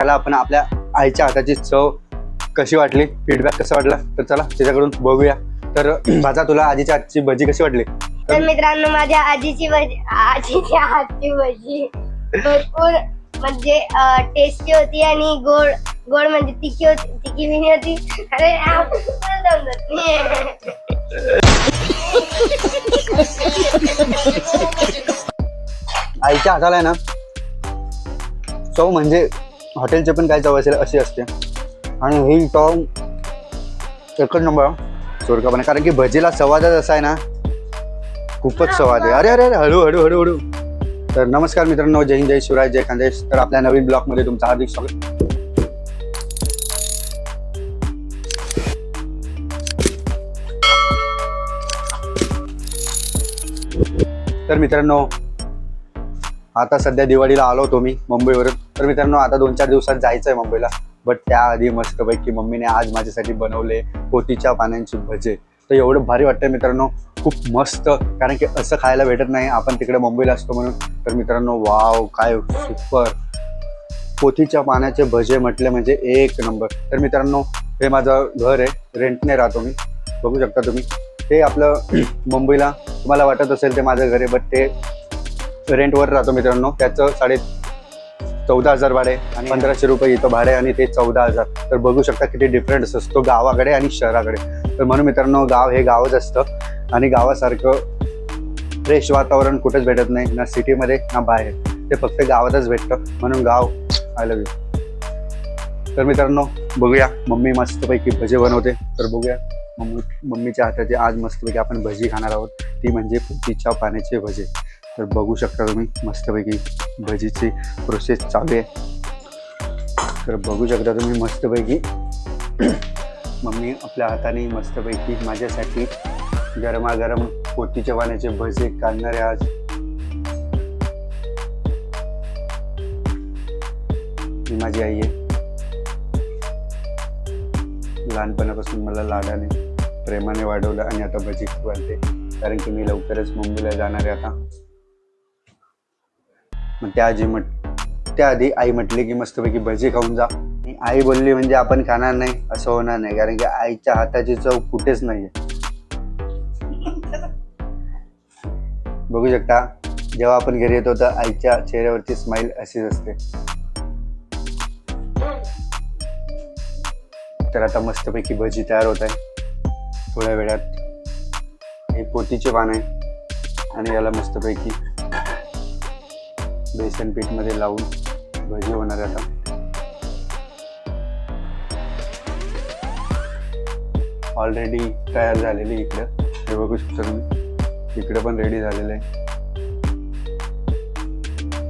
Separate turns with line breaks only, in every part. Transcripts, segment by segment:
त्याला आपण आपल्या आईच्या हाताची चव कशी वाटली? फीडबॅक कसा वाटला? तर चला त्याच्याकडून बघूया. तर माझा तुला आजीच्या हातची भजी कशी वाटली?
तर मित्रांनो माझ्या आजीची भजी आजीच्या हातची भजी भरपूर म्हणजे टेस्टी होती आणि गोड गोड म्हणजे तिखी होती तिखी बिनी होती. अरे.
आईच्या हाताला आहे ना चव म्हणजे हॉटेलचे पण काय चव असेल अशी असते. आणि ही टॉम एकच नंबर. चोरकापणे कारण की भजीला संवादच असा आहे ना खूपच संवाद आहे. अरे अरे अरे हळू हळू हळू हळू. तर नमस्कार मित्रांनो जय हिंद जय शिवराय जय खानदेश. तर आपल्या नवीन ब्लॉगमध्ये तुमचं हार्दिक स्वागत. तर मित्रांनो आता सध्या दिवाळीला आलो होतो मी मुंबईवरून. तर मित्रांनो आता दोन चार दिवसात जायचं आहे मुंबईला. बट त्याआधी मस्तपैकी मम्मीने आज माझ्यासाठी बनवले पोतीच्या पाण्याची भजे. तर एवढं भारी वाटतंय मित्रांनो. खूप मस्त. कारण की असं खायला भेटत नाही. आपण तिकडे मुंबईला असतो म्हणून. तर मित्रांनो वाव काय सुपर पोथीच्या पाण्याचे भजे म्हटले म्हणजे एक नंबर. तर मित्रांनो हे माझं घर आहे. रेंटने राहतो मी. बघू शकता तुम्ही. ते आपलं मुंबईला तुम्हाला वाटत असेल ते माझं घर आहे बट ते रेंटवर राहतो मित्रांनो. त्याचं साडे चौदा हजार भाडे आणि पंधराशे रुपये इथं भाडे आणि ते चौदा हजार. तर बघू शकता किती डिफरन्स असतो गावाकडे आणि शहराकडे. तर म्हणून मित्रांनो गाव हे गावच असतं आणि गावासारखं फ्रेश वातावरण कुठेच भेटत नाही ना सिटीमध्ये ना बाहेर. ते फक्त गावातच भेटतं. म्हणून गाव आय लव्ह यू तर मित्रांनो बघूया. मम्मी मस्तपैकी भजे बनवते. तर बघूया. मम्मी मम्मीच्या हाताची आज मस्तपैकी आपण भजी खाणार आहोत. ती म्हणजे पुतीच्या पाण्याचे भजे. तर बघू शकता तुम्ही मस्तपैकी भजीची प्रोसेस चालू आहे. तर बघू शकता तुम्ही मस्तपैकी मम्मी आपल्या हाताने मस्तपैकी माझ्यासाठी गरमागरम पोतीच्या पाण्याचे भजे काढणारे आज. ही माझी आई आहे. लहानपणापासून मला लाडाने प्रेमाने वाढवलं आणि आता भजी खूप घालते कारण की मी लवकरच मुंबईला जाणार आहे आता. मग त्या आजी म्हट त्याआधी आई म्हटली की मस्तपैकी भजी खाऊन जा. आणि आई बोलली म्हणजे आपण खाणार नाही असं होणार नाही. कारण की आईच्या हाताची चव कुठेच नाही बघू शकता जेव्हा आपण घरी येतो तर आईच्या चेहऱ्यावरची स्माईल अशीच असते. तर आता मस्तपैकी भजी तयार होत आहे. थोड्या वेळात हे पोतीचे पान आहे. आणि याला मस्तपैकी बेसन पीठमध्ये लावून भजी होणार आहे आता. ऑलरेडी तयार झालेली इकडं. हे बघू शकता तुम्ही. इकडं पण रेडी झालेलं आहे.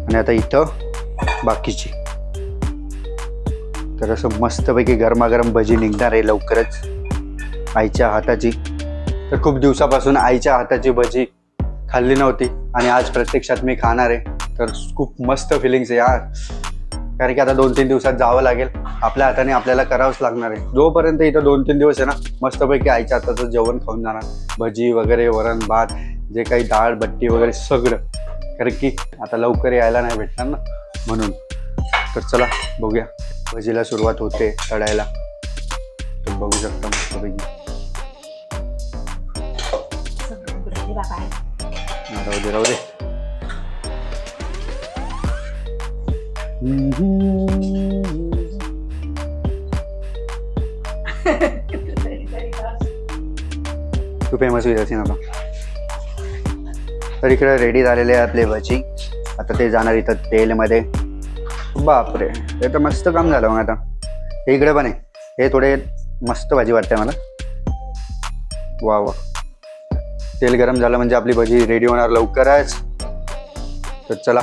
आणि आता इथं बाकीची. तर असं मस्तपैकी गरमागरम भजी निघणार आहे लवकरच. आईच्या हाताची. तर खूप दिवसापासून आईच्या हाताची भजी खाल्ली नव्हती आणि आज प्रत्यक्षात मी खाणार आहे. तर खूप मस्त फिलिंग्स आहे यार. कारण की आता दोन तीन दिवसात जावं लागेल. आपल्या हाताने आपल्याला करावंच लागणार आहे. जोपर्यंत इथं दोन तीन दिवस आहे ना मस्तपैकी आईच्या हाताचं जेवण खाऊन जाणार. भजी वगैरे वरण भात जे काही डाळ बट्टी वगैरे सगळं. कारण की आता लवकर यायला नाही भेटणार ना. म्हणून. तर चला बघूया. भजीला सुरुवात होते तळायला. तर बघू शकता मस्तपैकी. राहू दे राहू दे. तू फेमस होईल असे ना तर इकडे रेडी झालेले आहेत आपले भजी आता ते जाणार इथं तेलमध्ये. बापरे हे तर मस्त काम झालं मग आता. हे इकडे पण आहे. हे थोडे मस्त भाजी वाटते मला वा वा. तेल गरम झालं म्हणजे आपली भजी रेडी होणार लवकरच. तर चला.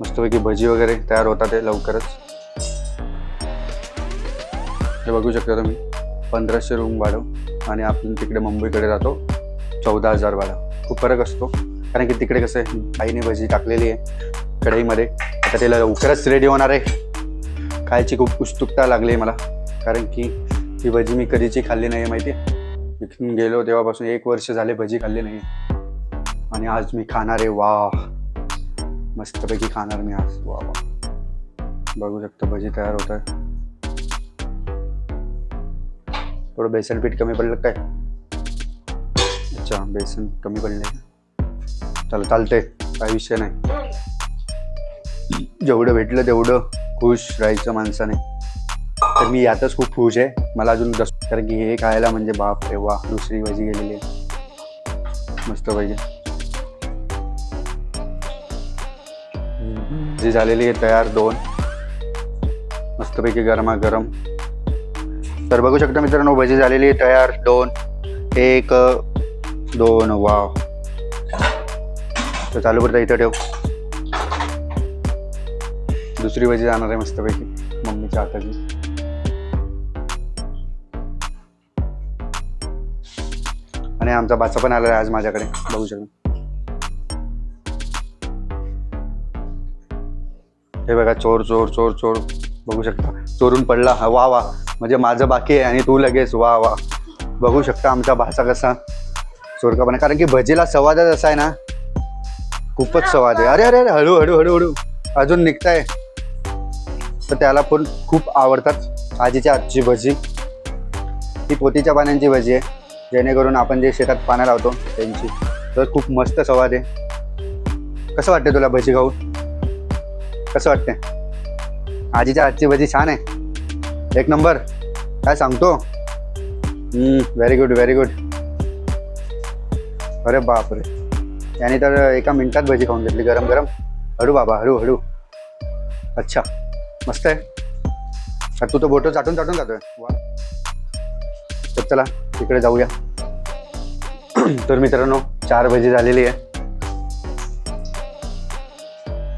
मस्तपैकी भजी वगैरे तयार होतात ते लवकरच. हे बघू शकता तुम्ही पंधराशे रूम भाडं आणि आपण तिकडे मुंबईकडे राहतो चौदा हजार भाडं. खूप फरक असतो कारण की तिकडे कसं आहे आईने भजी टाकलेली आहे कढईमध्ये. आता त्याला लवकरच रेडी होणार आहे. खायची खूप उत्सुकता लागली आहे मला कारण की ही भजी मी कधीची खाल्ली नाही आहे माहिती आहे इथून गेलो तेव्हापासून एक वर्ष झाले भजी खाल्ली नाही आणि आज मी खाणार आहे वा मस्तपैकी खाणार मी आज. वा बघू शकतो भजी तयार होत आहे. थोडं बेसन पीठ कमी पडलं काय? अच्छा बेसन कमी पडले चला चालतंय. काही विषय नाही. जेवढं भेटलं तेवढं खुश राहायचं माणसाने. तर मी यातच खूप खुश आहे. मला अजून दस कारण की हे खायला म्हणजे बाप रे वा दुसरी भजी गेलेली आहे. मस्त पाहिजे जी झालेली आहे तयार दोन. मस्तपैकी गरमागरम. तर बघू शकता मित्रांनो भजी झालेली आहे तयार दोन. एक दोन वाव. तर चालू करता इथं ठेव. दुसरी भजी जाणार आहे मस्तपैकी मम्मीच्या हाताची. आणि आमचा बाचा पण आला आहे आज माझ्याकडे बघू शकता. हे बघा चोर चोर चोर चोर. बघू शकता. चोरून पडला. हा वा वा. म्हणजे माझं बाकी आहे आणि तू लगेच. वा वा. बघू शकता आमचा भाषा कसा. चोरकापणा. कारण की भजीला संवादच असा आहे ना. खूपच संवाद आहे. अरे अरे अरे हळू हळू हळू हळू. अजून निघताय. तर त्याला पण खूप आवडतात आजीच्या आजची भजी. ही पोतीच्या पाण्याची भजी आहे. जेणेकरून आपण जे शेतात पाण्या लावतो त्यांची. तर खूप मस्त संवाद आहे. कसं वाटतं तुला भजी खाऊन? कसं वाटतंय? आजीच्या आजची भजी छान आहे. एक नंबर. काय सांगतो? व्हेरी गुड व्हेरी गुड अरे बापरे याने तर एका मिनिटात भजी खाऊन घेतली गरम गरम. हळू बाबा हळू हळू. अच्छा. मस्त आहे. तू तर बोटं चाटून चाटून जातोय वा. तर चला तिकडे जाऊया. तर मित्रांनो चार भजी झालेली आहे.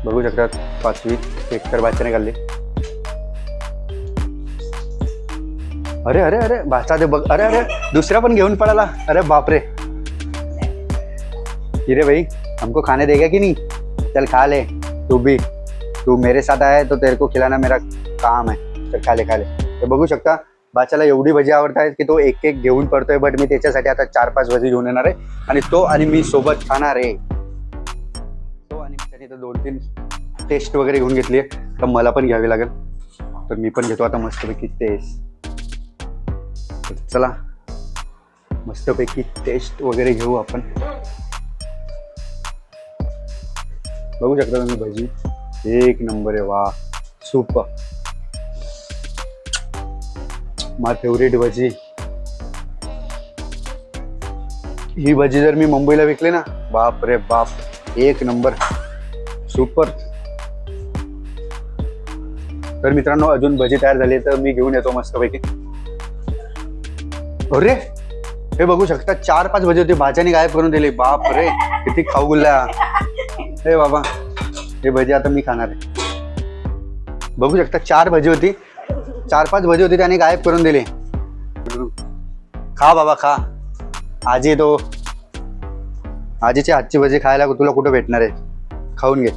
बघू शकतात. पाचवी एक तर बाच्याने खाल्ली अरे अरे अरे भाचा दे बघ. अरे अरे दुसरा पण घेऊन पडाला अरे बापरे. हिरे भाई हमको खाने देगा की नाही? चल खा ले. तू भी. तू मेरे साथ आहे तो तेरे को खिलाना मेरा काम आहे तर खा ले खा ले. तर बघू शकता बाच्याला एवढी भजी आवडत आहेत की तो एक एक घेऊन पडतोय बट मी त्याच्यासाठी आता चार पाच भजी घेऊन येणार आहे. आणि तो आणि मी सोबत खाणार आहे. आणि त्याने तर दोन तीन टेस्ट वगैरे घेऊन घेतली आहे. तर मला पण घ्यावी लागेल. तर मी पण घेतो आता मस्तपैकी टेस्ट तर चला मस्तपैकी टेस्ट वगैरे घेऊ आपण. बघू शकता तुम्ही भजी एक नंबर आहे वा सुपर माय फेवरेट भजी. ही भजी जर मी मुंबईला विकली ना बाप रे बाप एक नंबर सुपर तर मित्रांनो अजून भजी तयार झाली तर मी घेऊन येतो मस्तपैकी. अरे हे बघू शकता चार पाच भजी होती भाज्याने गायब करून दिले. बाप रे किती खाऊ गुल्ल्या. हे बाबा हे भजी आता मी खाणार आहे. बघू शकता चार भजी होती. चार पाच भजी होती त्याने गायब करून दिले. खा बाबा खा. आजी तो आजीची हातची भजी खायला तुला कुठं भेटणार आहे? खाऊन घे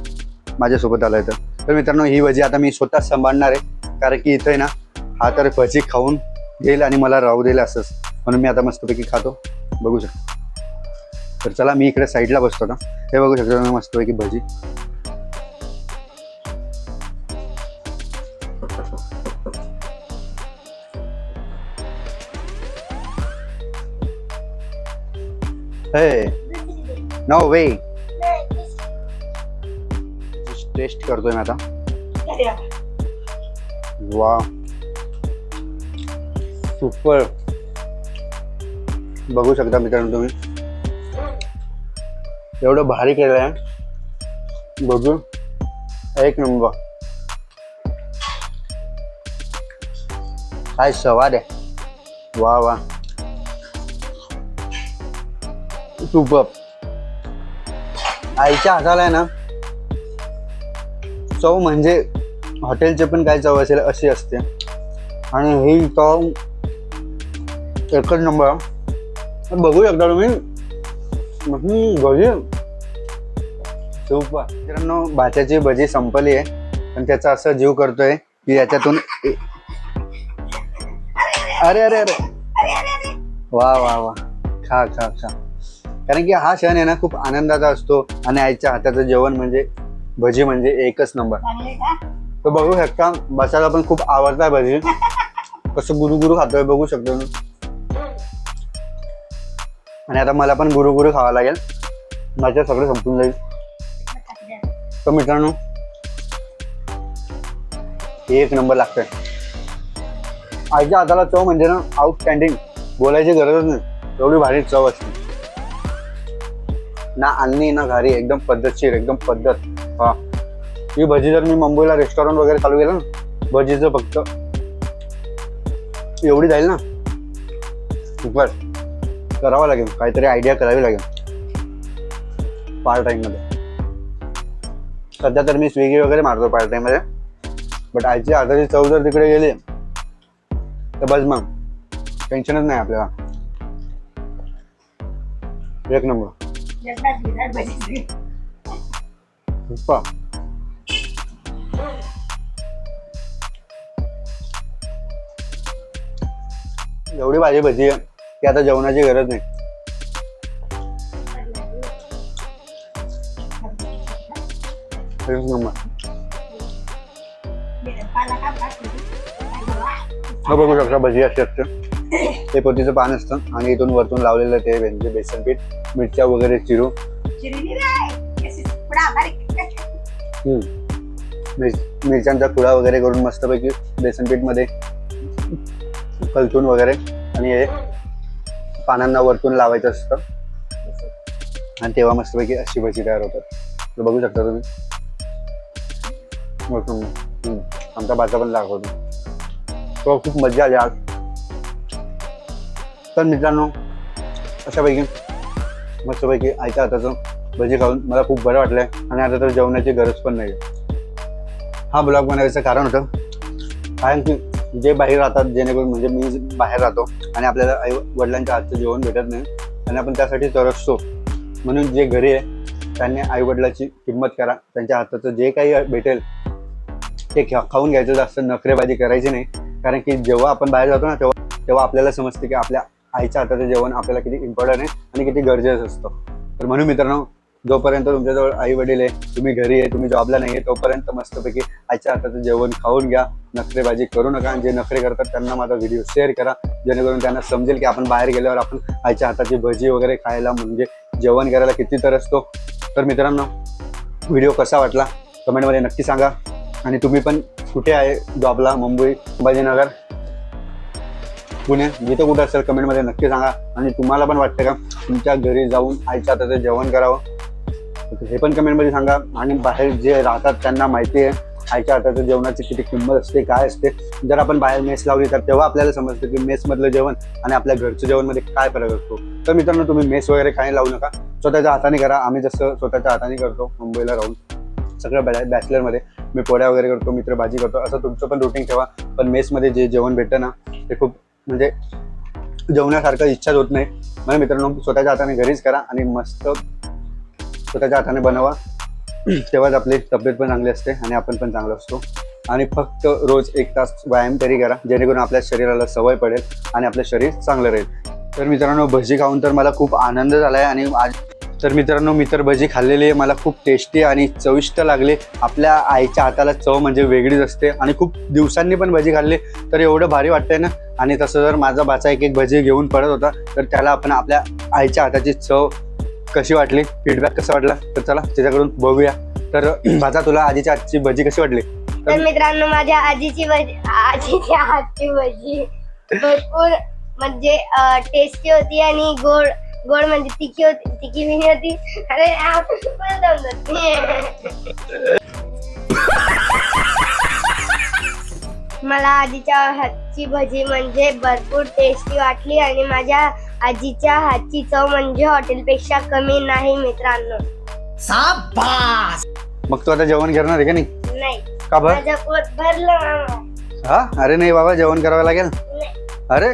माझ्यासोबत आलं तर. तर मित्रांनो ही भजी आता मी स्वतः सांभाळणार आहे. कारण की इथं आहे ना हा तर भजी खाऊन घेईल आणि मला राहू देईल असंच. म्हणून मी आता मस्तपैकी खातो. बघू शकतो. तर चला मी इकडे साईडला बसतो ना हे बघू शकतो मी मस्तपैकी भजी. हे. नो वे टेस्ट करतोय मी आता. वा सुपर बघू शकता मित्रांनो तुम्ही. एवढं भारी केलं आहे. बघू. एक नंबर. काय सवाद आहे. वा वा सुपर आईच्या हाताला आहे ना चव म्हणजे हॉटेलचे पण काय चव असेल अशी असते. आणि ही चव एकच नंबर बघू शकता तुम्ही. भजी सुपर. मित्रांनो भाच्याची भजी संपली आहे. पण त्याचा असं जीव करतोय की याच्यातून अरे अरे अरे. वा वा वा. खा खा खा. कारण की हा क्षण आहे ना खूप आनंदाचा असतो आणि आईच्या हाताचं जेवण म्हणजे भजी म्हणजे एकच नंबर. तर बघू शकता बसायला पण खूप आवडताय भजी कसं गुरु गुरु खातोय बघू शकतो. आणि आता मला पण गुरु गुरु खावं लागेल. माझ्या सगळं संपून जाईल. तर मित्रांनो एक नंबर लागतोय. आईच्या हाताला चव म्हणजे ना आउटस्टँडिंग बोलायची गरजच नाही. एवढी भारी चव असते. ना आणली ना घरी. एकदम पद्धतशीर एकदम पद्धत. हा. ही भजी जर मी मुंबईला रेस्टॉरंट वगैरे चालू केलं ना भजीचं फक्त. एवढी जाईल ना? बस. करावं लागेल. काहीतरी आयडिया करावी लागेल. पार्ट टाईममध्ये सध्या तर मी स्विगी वगैरे मारतो पार्ट टाईममध्ये बट आजची हाताची चव जर तिकडे गेली तर बस मग. टेन्शनच नाही आपल्याला. एक नंबर पप्पा एवढी भाजी भजी आहे. की आता जेवणाची गरज नाही. एक नंबर हा बघू शकता भजी अशी असते. ते पोतीचं पान असतं आणि इथून वरतून लावलेलं ते म्हणजे बेसन पीठ मिरच्या वगैरे चिरू. हम्म. मिर- मिरच्यांचा कुळा वगैरे करून मस्तपैकी बेसन पीठमध्ये कलथून वगैरे आणि हे पानांना वरतून लावायचं असतं. आणि तेव्हा मस्तपैकी अशी भजी तयार होतात. तर बघू शकता तुम्ही. वरतून आमचा बाचा पण दाखवतो तो खूप मजा आली आज. तर मित्रांनो अशापैकी मस्तपैकी आईच्या हाताचं भजी खाऊन मला खूप बरं वाटलंय. आणि आता तर जेवणाची गरज पण नाही हा ब्लॉग बनवायचं कारण होतं कारण की जे बाहेर राहतात जेणेकरून म्हणजे मी बाहेर राहतो आणि आपल्याला आई वडिलांच्या हातचं जेवण भेटत नाही आणि आपण त्यासाठी तरसतो. म्हणून जे घरी आहे त्यांनी आई वडिलाची किंमत करा त्यांच्या हाताचं जे काही भेटेल ते खाऊन घ्यायचं जास्त नखरेबाजी करायची नाही. कारण की जेव्हा आपण बाहेर जातो ना तेव्हा तेव्हा आपल्याला समजते की आपल्या आईच्या हाताचं जेवण आपल्याला किती इम्पॉर्टंट आहे आणि किती गरजेचं असतं. तर म्हणून मित्रांनो जोपर्यंत तुमच्याजवळ आई वडील आहे तुम्ही घरी आहे तुम्ही जॉबला नाही आहे तोपर्यंत मस्तपैकी आईच्या हाताचं जेवण खाऊन घ्या. नखरेबाजी करू नका. आणि जे नखरे करतात त्यांना माझा व्हिडिओ शेअर करा. जेणेकरून त्यांना समजेल की आपण बाहेर गेल्यावर आपण आईच्या हाताची भजी वगैरे खायला म्हणजे जेवण करायला किती तर असतो. तर मित्रांनो व्हिडिओ कसा वाटला? कमेंटमध्ये नक्की सांगा. आणि तुम्ही पण कुठे आहे जॉबला मुंबई संभाजीनगर? पुणे? जिथं कुठं असेल कमेंटमध्ये नक्की सांगा. आणि तुम्हाला पण वाटतं का तुमच्या घरी जाऊन आईच्या हाताचं जेवण करावं? हे पण कमेंटमध्ये सांगा. आणि बाहेर जे राहतात त्यांना माहिती आहे आईच्या हाताच्या जेवणाची किती किंमत असते काय असते. जर आपण बाहेर मेस लावली तर तेव्हा आपल्याला समजतं की मेसमधलं जेवण आणि आपल्या घरचं जेवणमध्ये काय फरक असतो. तर मित्रांनो तुम्ही मेस वगैरे काही लावू नका. स्वतःच्या हाताने करा. आम्ही जसं स्वतःच्या हाताने करतो मुंबईला राहून. सगळं बॅ बॅचलरमध्ये. मी पोळ्या वगैरे करतो मित्र भाजी करतो. असं तुमचं पण रुटीन ठेवा. पण मेसमध्ये जे जेवण भेटतं ना ते खूप म्हणजे जेवण्यासारखं इच्छाच होत नाही. मला मित्रांनो स्वतःच्या हाताने घरीच करा आणि मस्त स्वतःच्या हाताने बनवा. तेव्हाच आपली तब्येत पण चांगली असते आणि आपण पण चांगलं असतो. आणि फक्त रोज एक तास व्यायाम तरी करा जेणेकरून आपल्या शरीराला सवय पडेल आणि आपलं शरीर चांगलं राहील. तर मित्रांनो भजी खाऊन तर मला खूप आनंद झाला आहे आणि आज तर मित्रांनो मी तर भजी खाल्लेली आहे. मला खूप टेस्टी आणि चविष्ट लागले. आपल्या आईच्या हाताला चव म्हणजे वेगळीच असते आणि खूप दिवसांनी पण भजी खाल्ली तर एवढं भारी वाटतंय ना? आणि तसं जर माझा बाचा एक एक भजी घेऊन पडत होता तर त्याला आपण आपल्या आईच्या हाताची चव कशी वाटली? फीडबॅक कसा वाटला? तर चला त्याच्याकडून बघूया. तर माझा तुला आजीच्या आजची भजी कशी वाटली?
तर मित्रांनो माझ्या आजीची भजी आजीच्या हातची भजी भरपूर म्हणजे टेस्टी होती आणि गोड गोड म्हणजे तिखी होती तिखी बिनी होती. अरे आपण पण मला आजीच्या हातची भजी म्हणजे भरपूर टेस्टी वाटली आणि माझ्या आजीच्या हातची चव म्हणजे हॉटेलपेक्षा कमी नाही मित्रांनो.
मग तू आता जेवण करणार आहे का नाही?
नाही.
का बर?
माझं पोट भरलं मामा.
हा? अरे नाही बाबा जेवण करावं लागेल.
नाही.
अरे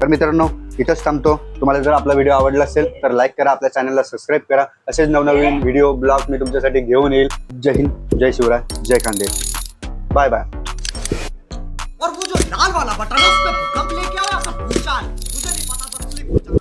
तर मित्रांनो इथंच थांबतो. तुम्हाला जर आपला व्हिडिओ आवडला असेल तर लाईक करा आपल्या चॅनलला सबस्क्राईब करा. असेच नवनवीन व्हिडिओ ब्लॉग मी तुमच्यासाठी घेऊन येईल. जय हिंद जय शिवराय जय खांदे बाय बाय
और वो जो लाल वाला बटन है उस पे भूकंप लेके आया या भूचाल मुझे नहीं पता बस क्लिक हो